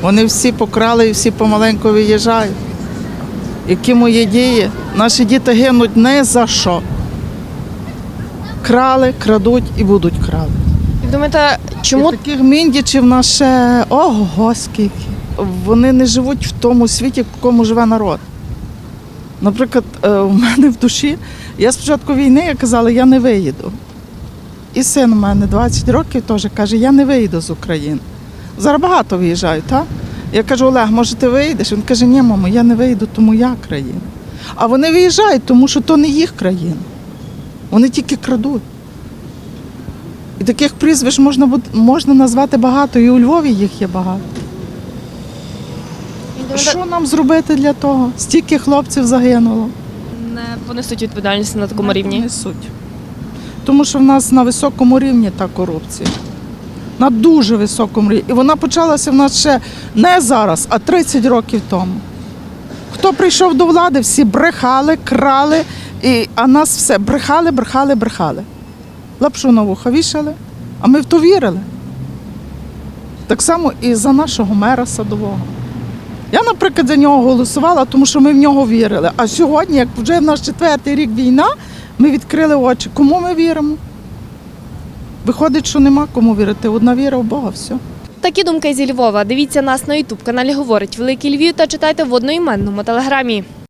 Вони всі покрали і всі помаленьку виїжджають. Які мої дії? Наші діти гинуть не за що. Крали, крадуть і будуть крали. Як думаєте, чому І таких міндічів в нас ще ого, скільки. Вони не живуть в тому світі, в якому живе народ. Наприклад, е, у мене в душі, я спочатку війни я казала, я не виїду. І син у мене 20 років теж каже, я не виїду з України. Зараз багато виїжджають, так? Я кажу, Олег, може ти виїдеш? Він каже, ні, мамо, я не виїду, тому я країна. А вони виїжджають, тому що то не їх країна. Вони тільки крадуть. І таких прізвищ можна, можна назвати багато, і у Львові їх є багато. Що нам зробити для того? Стільки хлопців загинуло. не понесуть відповідальність на такому Не рівні? понесуть. Тому що в нас на високому рівні та корупція. На дуже високому рівні. І вона почалася в нас ще не зараз, а 30 років тому. Хто прийшов до влади, всі брехали, крали, і, а нас все брехали, брехали, брехали. Лапшу на вуха вішали, а ми в то вірили. Так само і за нашого мера садового. Я, наприклад, за нього голосувала, тому що ми в нього вірили. А сьогодні, як вже в нас четвертий рік війна, ми відкрили очі. Кому ми віримо? Виходить, що нема кому вірити. Одна віра в Бога, все. Такі думки зі Львова. Дивіться нас на Ютуб каналі Говорить Великий Львів та читайте в одноіменному телеграмі.